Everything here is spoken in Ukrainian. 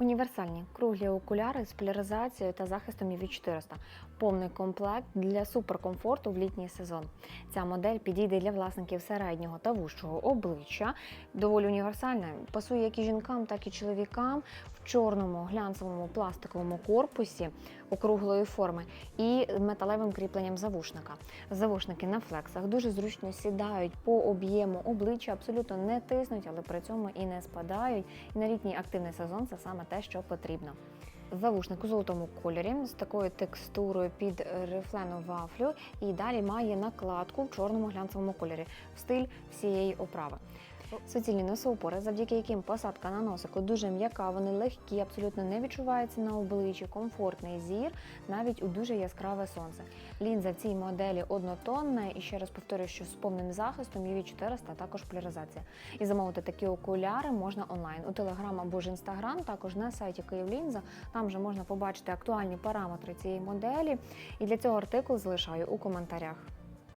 Універсальні круглі окуляри з поляризацією та захистом UV 400 повний комплект для суперкомфорту в літній сезон. Ця модель підійде для власників середнього та вужчого обличчя. Доволі універсальна, пасує як і жінкам, так і чоловікам в чорному глянцевому пластиковому корпусі округлої форми і металевим кріпленням завушника. Завушники на флексах дуже зручно сідають по об'єму обличчя, абсолютно не тиснуть, але при цьому і не спадають. І на літній активний сезон це саме те, що потрібно. Завушник у золотому кольорі з такою текстурою під рифлену вафлю, і далі має накладку в чорному глянцевому кольорі в стиль всієї оправи. Суцільні носоупори, завдяки яким посадка на носику дуже м'яка, вони легкі, абсолютно не відчуваються на обличчі, комфортний зір, навіть у дуже яскраве сонце. Лінза в цій моделі однотонна, і ще раз повторюю, що з повним захистом UV 400, а також поляризація. І замовити такі окуляри можна онлайн у Телеграм або ж Інстаграм, також на сайті Київлінза. Там вже можна побачити актуальні параметри цієї моделі. І для цього артикул залишаю у коментарях.